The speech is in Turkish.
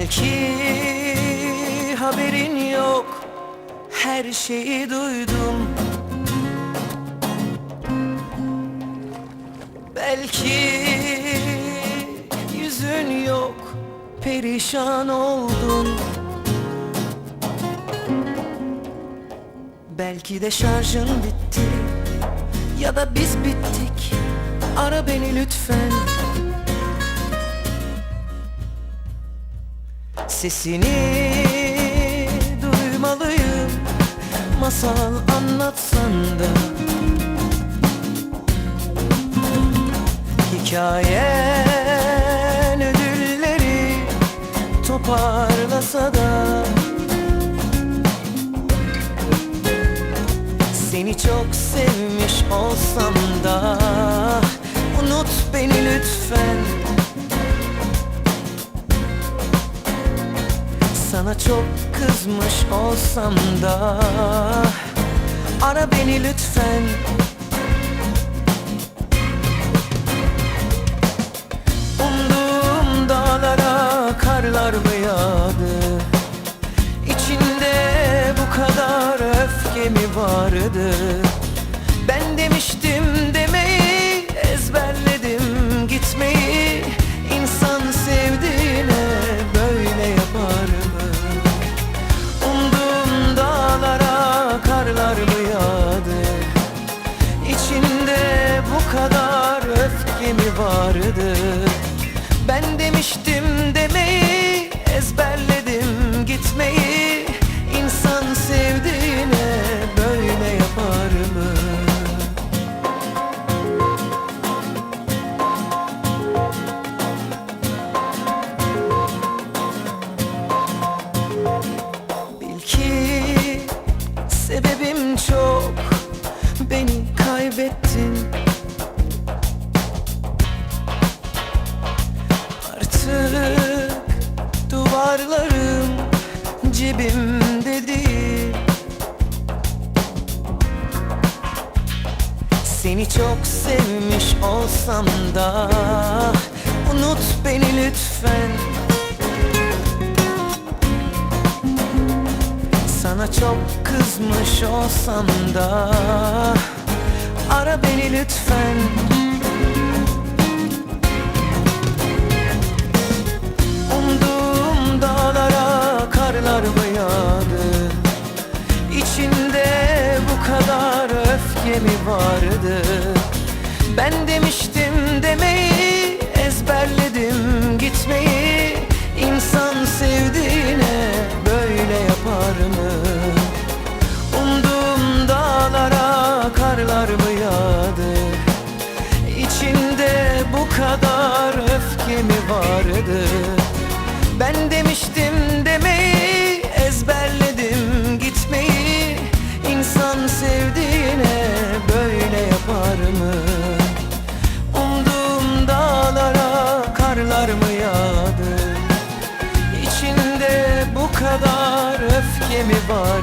Belki haberin yok Her şeyi duydum. Belki yüzün yok Perişan oldun Belki de şarjın bitti Ya da biz bittik. Ara beni lütfen Sesini duymalıyım. Masal anlatsan da. Hikayen ödülleri toparlasa da. Seni çok sevmiş olsam da. Unut beni lütfen Sana çok kızmış olsam da Ara beni lütfen. Umduğum dağlara karlar mı yağdı? İçinde bu kadar öfke mi vardı kadar öfke mi vardı. Ben demiştim demeyi ezberledim gitmeyi cebimde değil Seni çok sevmiş olsam da Unut beni lütfen. Sana çok kızmış olsam da Ara beni lütfen mi vardı? Ben demiştim öfke mi